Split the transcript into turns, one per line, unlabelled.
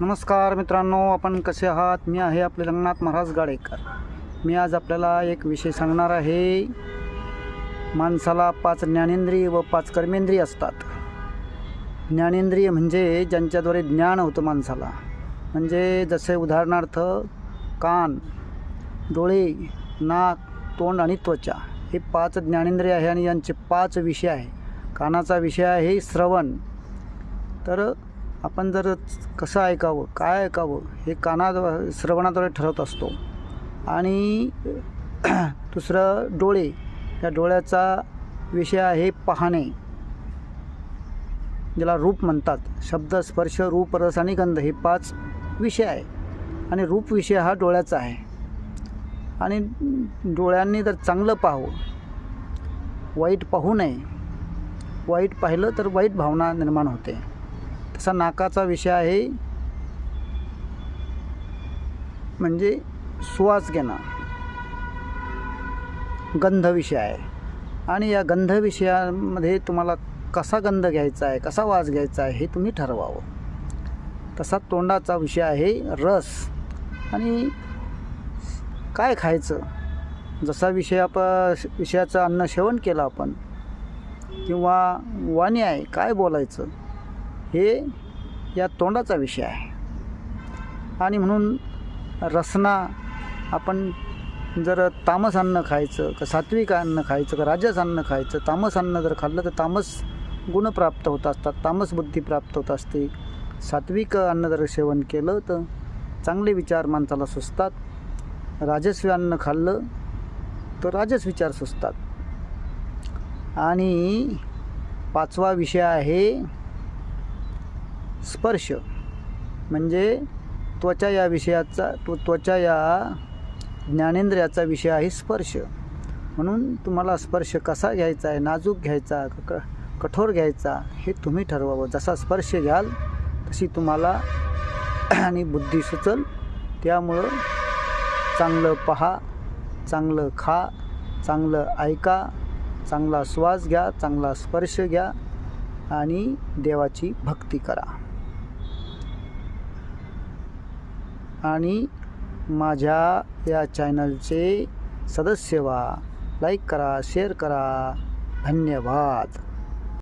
नमस्कार मित्रांनो आपण कसे आहात? मी आहे आपले रंगनाथ महाराज गाडेकर. मी आज आपल्याला एक विषय सांगणार आहे. माणसाला पाच ज्ञानेंद्रिय व पाच कर्मेंद्रिय असतात. ज्ञानेंद्रिय म्हणजे ज्यांच्याद्वारे ज्ञान होतं माणसाला. म्हणजे जसे उदाहरणार्थ कान डोळे नाक तोंड आणि त्वचा हे पाच ज्ञानेंद्रिय आहे आणि यांचे पाच विषय आहे. कानाचा विषय आहे श्रवण. तर आपण जर कसं ऐकावं काय ऐकावं हे काना श्रवणाद्वारे ठरवत असतो. आणि दुसरं डोळे या डोळ्याचा विषय आहे पाहणे. ज्याला रूप म्हणतात. शब्द स्पर्श रूप रस आणि गंध हे पाच विषय आहे. आणि रूप विषय हा डोळ्याचा आहे. आणि डोळ्यांनी जर चांगलं पाहावं वाईट पाहू नये. वाईट पाहिलं तर वाईट भावना निर्माण होते. तसा नाकाचा विषय आहे. म्हणजे सुवास घेणं. गंध विषय आहे. आणि या गंध विषयामध्ये तुम्हाला कसा गंध घ्यायचा आहे कसा वास घ्यायचा आहे हे तुम्ही ठरवावं. तसा तोंडाचा विषय आहे रस. आणि काय खायचं? जसा विषय आप विषयाचं अन्न सेवन केलं आपण किंवा वाणी आहे काय बोलायचं? हे या तोंडाचा विषय आहे. आणि म्हणून रसना आपण जर तामस अन्न खायचं का सात्विक अन्न खायचं का राजस अन्न खायचं तामस अन्न जर खाल्लं तर तामस गुण प्राप्त होत असतात तामस बुद्धी प्राप्त होत असते. सात्विक अन्न जर सेवन केलं तर चांगले विचार माणसाला सुचतात. राजस्वी अन्न खाल्लं तर राजस विचार सुचतात. आणि पाचवा विषय आहे स्पर्श. म्हणजे त्वचा या विषयाचा तो त्वचा या ज्ञानेंद्रियाचा विषय आहे स्पर्श. म्हणून तुम्हाला स्पर्श कसा घ्यायचा आहे नाजूक घ्यायचा क कठोर घ्यायचा हे तुम्ही ठरवावं. जसा स्पर्श घ्याल तशी तुम्हाला आणि बुद्धी सुचल. त्यामुळं चांगलं पहा चांगलं खा चांगलं ऐका चांगला श्वास घ्या चांगला स्पर्श घ्या आणि देवाची भक्ती करा. आणि माझ्या या चॅनलचे सदस्य व्हा. लाईक करा शेअर करा. धन्यवाद.